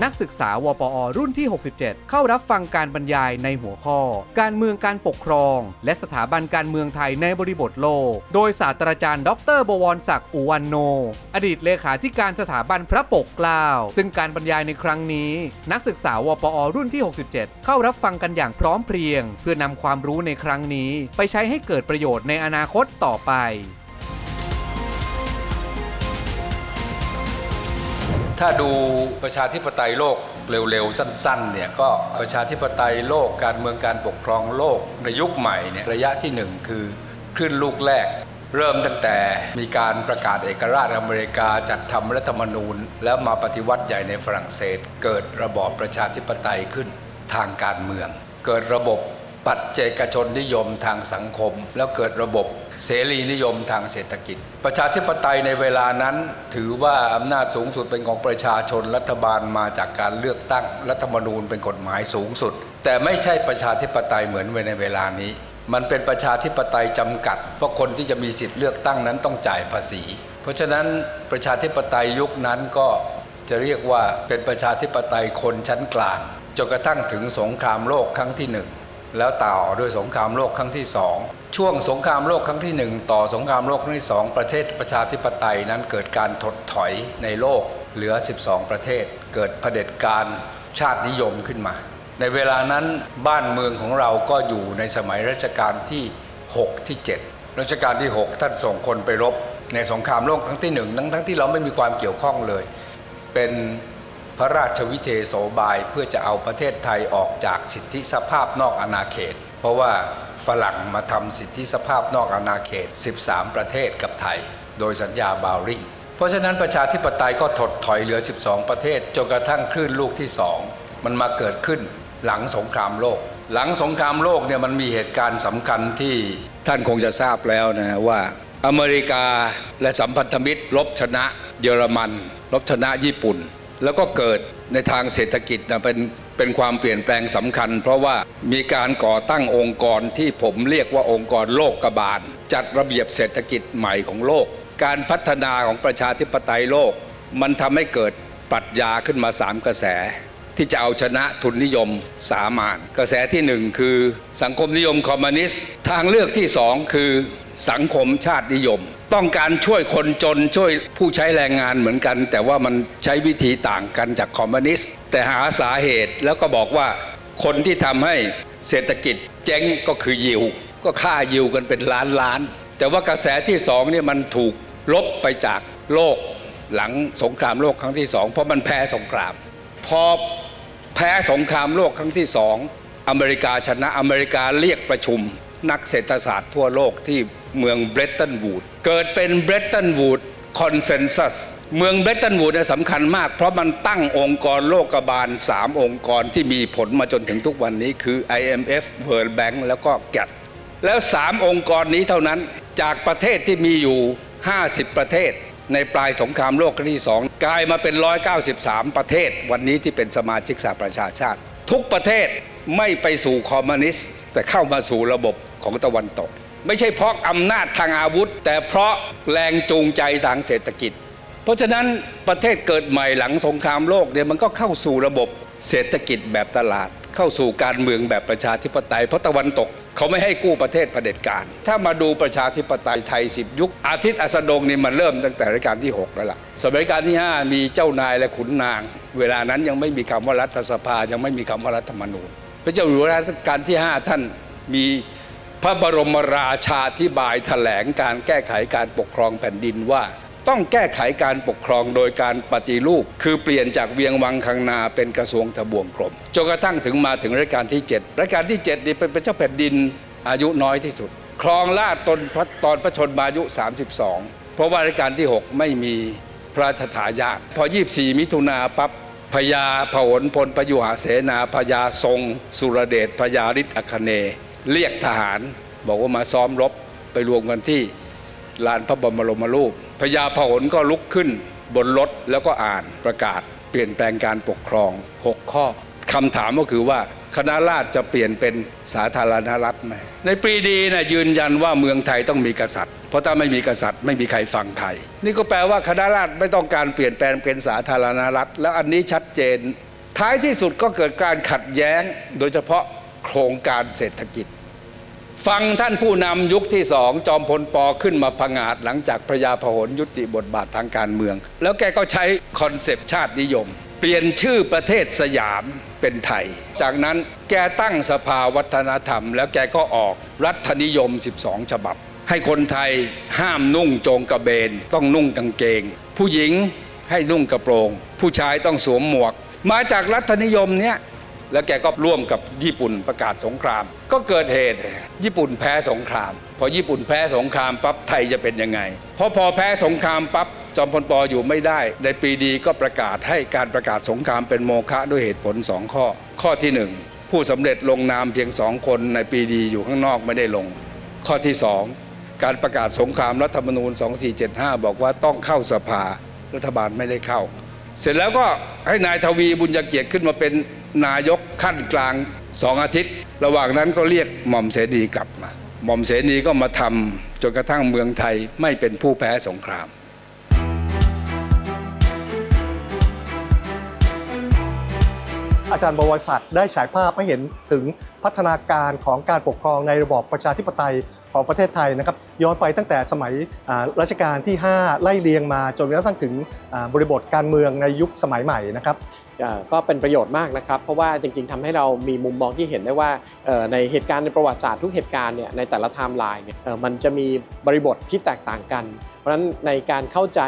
นักศึกษาวปอ รุ่นที่ 67 เข้ารับฟังการบรรยายในหัวข้อ การเมืองการปกครอง และสถาบันการเมืองไทยในบริบทโลก โดยศาสตราจารย์ ดรบวรศักดิ์อุวันโน อดีตเลขาธิการสถาบันพระปกเกล้า ซึ่งการบรรยายในครั้งนี้ นักศึกษาวปอ รุ่นที่ 67 เข้ารับฟังกันอย่างพร้อมเพรียง เพื่อนำความรู้ในครั้งนี้ ไปใช้ให้เกิดประโยชน์ในอนาคตต่อไป ถ้าดูประชาธิปไตยโลกเร็วๆ สั้นๆเนี่ยก็ประชาธิปไตยโลกการเมืองการปกครองโลกในยุคใหม่เนี่ยระยะที่หนึ่งคือขึ้นลูกแรก เริ่มตั้งแต่มีการประกาศเอกราชอเมริกาจัดทำรัฐธรรมนูญ แล้วมาปฏิวัติใหญ่ในฝรั่งเศส เกิดระบอบประชาธิปไตยขึ้นทางการเมือง เกิดระบบปัจเจกชนนิยมทางสังคม แล้วเกิดระบบ เสรีนิยมทางเศรษฐกิจ ประชาธิปไตยในเวลานั้น ถือว่าอำนาจสูงสุดเป็นของประชาชนรัฐบาลมาจากการเลือกตั้งรัฐธรรมนูญเป็นกฎหมายสูงสุด แต่ไม่ใช่ประชาธิปไตยเหมือนในเวลานี้ มันเป็นประชาธิปไตยจำกัด เพราะคนที่จะมีสิทธิ์เลือกตั้งนั้นต้องจ่ายภาษี เพราะฉะนั้นประชาธิปไตยยุคนั้นก็จะเรียกว่าเป็นประชาธิปไตยคนชั้นกลางจนกระทั่งถึงสงครามโลกครั้งที่หนึ่ง แล้วต่อด้วยสงครามโลกครั้งที่สองช่วงสงครามโลกครั้งที่หนึ่งต่อสงครามโลกครั้งที่สองประเทศประชาธิปไตยนั้นเกิดการถดถอยในโลกเหลือ 12 ประเทศ เกิดเผด็จการชาตินิยมขึ้นมา ในเวลานั้นบ้านเมืองของเราก็อยู่ในสมัยรัชกาลที่ 6 ที่ 7 รัชกาลที่ 6 ท่านส่งคนไปรบในสงครามโลกครั้งที่หนึ่งทั้งทั้งที่เราไม่มีความเกี่ยวข้องเลย เป็น พระราชวิเทโสบายเพื่อจะเอาประเทศไทยออกจากสิทธิสภาพนอกอาณาเขต เพราะว่าฝรั่งมาทำสิทธิสภาพนอกอาณาเขต 13 ประเทศกับไทย โดยสัญญาบาวริงเพราะฉะนั้นประชาธิปไตยก็ถดถอยเหลือ 12 ประเทศจนกระทั่งคลื่นลูกที่สองมันมาเกิดขึ้นหลังสงครามโลก หลังสงครามโลกเนี่ยมันมีเหตุการณ์สำคัญที่ท่านคงจะทราบแล้วนะว่าอเมริกาและสัมพันธมิตรลบชนะเยอรมันลบชนะญี่ปุ่น แล้วก็เกิดในทางเศรษฐกิจนะเป็นเป็นความเปลี่ยนแปลงสำคัญ เพราะว่ามีการก่อตั้งองค์กรที่ผมเรียกว่าองค์กรโลกกบาล จัดระเบียบเศรษฐกิจใหม่ของโลก การพัฒนาของประชาธิปไตยโลก มันทำให้เกิดปรัชญาขึ้นมาสามกระแส ที่จะเอาชนะทุนนิยมสามานกระแสที่หนึ่งคือสังคมนิยมคอมมิวนิสต์ทางเลือกที่สองคือสังคมชาตินิยม ต้องการช่วยคนจนช่วยผู้ใช้แรงงานเหมือนกัน แต่ว่ามันใช้วิธีต่างกันจากคอมมิวนิสต์ แต่หาสาเหตุแล้วก็บอกว่าคนที่ทำให้เศรษฐกิจเจ๊งก็คือยิว ก็ฆ่ายิวกันเป็นล้านล้าน แต่ว่ากระแสที่สองเนี่ยมันถูกลบไปจากโลกหลังสงครามโลกครั้งที่สองเพราะมันแพ้สงคราม พอแพ้สงครามโลกครั้งที่สองอเมริกาชนะอเมริกาเรียกประชุม นักเศรษฐศาสตร์ทั่วโลกที่เมืองเบรตันวูด เกิดเป็นเบรตันวูดคอนเซนแซสเมืองเบรตันวูดเนี่ยสำคัญมาก เพราะมันตั้งองค์กรโลกบาล 3 องค์กรที่มีผลมาจนถึงทุกวันนี้คือ IMF World Bank แล้วก็ GATT แล้ว 3 องค์กรนี้เท่านั้นจากประเทศที่มีอยู่ 50 ประเทศ ในปลายสงครามโลกครั้งที่สองกลายมาเป็น 193 ประเทศ วันนี้ที่เป็นสมาชิกสหประชาชาติ ทุกประเทศไม่ไปสู่คอมมิวนิสต์แต่เข้ามาสู่ระบบของตะวันตก ไม่ใช่เพราะอำนาจทางอาวุธ แต่เพราะแรงจูงใจทางเศรษฐกิจ เพราะฉะนั้นประเทศเกิดใหม่หลังสงครามโลกเนี่ยมันก็เข้าสู่ระบบเศรษฐกิจแบบตลาด เข้าสู่การเมืองแบบประชาธิปไตย เพราะตะวันตกเขาไม่ให้กู้ประเทศเผด็จการ ถ้ามาดูประชาธิปไตยไทยสิบยุค อาทิตย์อัสดงนี่มันเริ่มตั้งแต่รัชกาลที่ 6 แล้วล่ะ สมัยรัชกาลที่ 5 มีเจ้านายและขุนนาง เวลานั้นยังไม่มีคำว่ารัฐสภายังไม่มีคำว่ารัฐธรรมนูญ พระเจ้าอยู่หัวรัชกาลที่ 5 ท่านมี พระบรมราชาธิบายแถลงการแก้ไขการปกครองแผ่นดินว่า ต้องแก้ไขการปกครองโดยการปฏิรูป คือเปลี่ยนจากเวียงวังคังนาเป็นกระทรวงทบวงกรมจนกระทั่งถึงมาถึงรัชกาลที่ 7รัชกาลที่7นี่เป็นเจ้าแผ่นดินอายุน้อยที่สุดครองราชย์ตนพระตอนพระชนมายุ 32 เพราะว่ารัชกาลที่ 6 ไม่มีพระราชทายาทพอ 24 มิถุนาปั๊บพญาพหลพลประยุหเสนาพญาทรง สุรเดชพญาฤทธิ์อคเนย เรียกทหาร บอกว่ามาซ้อมรบไปรวมกันที่ลานพระบรมรูปพญาพหลก็ลุกขึ้นบนรถแล้วก็อ่านประกาศ เปลี่ยนแปลงการปกครอง 6 ข้อคำถามก็คือว่าคณะราษฎรจะเปลี่ยนเป็นสาธารณรัฐไหมในปรีดีนะยืนยันว่าเมืองไทยต้องมีกษัตริย์ เพราะถ้าไม่มีกษัตริย์ไม่มีใครฟังใคร นี่ก็แปลว่าคณะราษฎรไม่ต้องการเปลี่ยนแปลงเป็นสาธารณรัฐ แล้วอันนี้ชัดเจน ท้ายที่สุดก็เกิดการขัดแย้ง โดยเฉพาะ โครงการเศรษฐกิจ ฟังท่านผู้นำยุคที่สองจอมพลปอขึ้นมาผงาดหลังจากพระยาพหลยุติบทบาททางการเมือง แล้วแกก็ใช้คอนเซปต์ชาตินิยม เปลี่ยนชื่อประเทศสยามเป็นไทย จากนั้นแกตั้งสภาวัฒนธรรม แล้วแกก็ออกรัฐนิยม 12 ฉบับ ให้คนไทยห้ามนุ่งโจงกระเบน ต้องนุ่งกางเกง ผู้หญิงให้นุ่งกระโปรง ผู้ชายต้องสวมหมวก มาจากรัฐนิยมเนี้ย แล้วแกก็ร่วมกับญี่ปุ่นประกาศสงคราม ก็เกิดเหตุญี่ปุ่นแพ้สงคราม พอญี่ปุ่นแพ้สงครามปั๊บไทยจะเป็นยังไงเพราะพอแพ้สงครามปั๊บจอมพลปออยู่ไม่ได้ ในปีดีก็ประกาศให้การประกาศสงครามเป็นโมฆะด้วยเหตุผลสองข้อ ข้อที่หนึ่งผู้สำเร็จลงนามเพียงสองคนในปีดีอยู่ข้างนอกไม่ได้ลง ข้อที่สองการประกาศสงครามรัฐธรรมนูญ 2475 บอกว่าต้องเข้าสภารัฐบาลไม่ได้เข้า เสร็จแล้วก็ให้นายทวีบุญเกียรติขึ้นมาเป็น นายกขั้นกลางสองอาทิตย์ ระหว่างนั้นก็เรียกหม่อมเสนีกลับมา หม่อมเสนีก็มาทำจนกระทั่งเมืองไทยไม่เป็นผู้แพ้สงครามอาจารย์บวรศักดิ์ได้ฉายภาพให้เห็นถึงพัฒนาการของการปกครองในระบอบประชาธิปไตยของประเทศไทยนะครับย้อนไปตั้งแต่สมัยรัชกาลที่ 5 ไล่เรียงมาจนกระทั่งถึงบริบทการเมืองในยุคสมัยใหม่นะครับ ก็เป็นประโยชน์มากนะครับ เพราะว่าจริงๆทำให้เรามีมุมมองที่เห็นได้ว่าในเหตุการณ์ในประวัติศาสตร์ทุกเหตุการณ์เนี่ยในแต่ละไทม์ไลน์เนี่ยมันจะมีบริบทที่แตกต่างกัน เพราะฉะนั้นในการเข้าใจ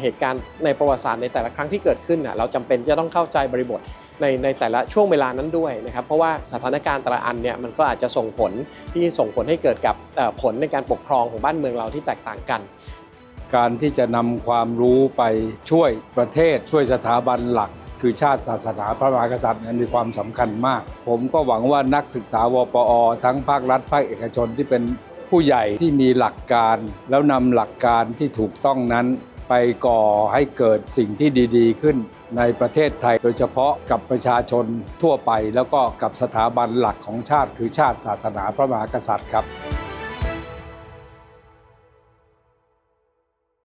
เหตุการณ์ในประวัติศาสตร์ในแต่ละครั้งที่เกิดขึ้นเราจำเป็นจะต้องเข้าใจบริบทในในแต่ละช่วงเวลานั้นด้วยนะครับ เพราะว่าสถานการณ์แต่ละอันเนี่ยมันก็อาจจะส่งผลที่ส่งผลให้เกิดกับผลในการปกครองของบ้านเมืองเราที่แตกต่างกัน การที่จะนำความรู้ไปช่วยประเทศช่วยสถาบันหลัก คือชาติศาสนาพระมหากษัตริย์นั้นมีความสำคัญมาก ผมก็หวังว่านักศึกษาวปอ ทั้งภาครัฐภาคเอกชนที่เป็นผู้ใหญ่ที่มีหลักการ แล้วนำหลักการที่ถูกต้องนั้น ไปก่อให้เกิดสิ่งที่ดี ๆ ขึ้นในประเทศไทยโดยเฉพาะกับประชาชนทั่วไป แล้วก็กับสถาบันหลักของชาติคือชาติศาสนาพระมหากษัตริย์ครับ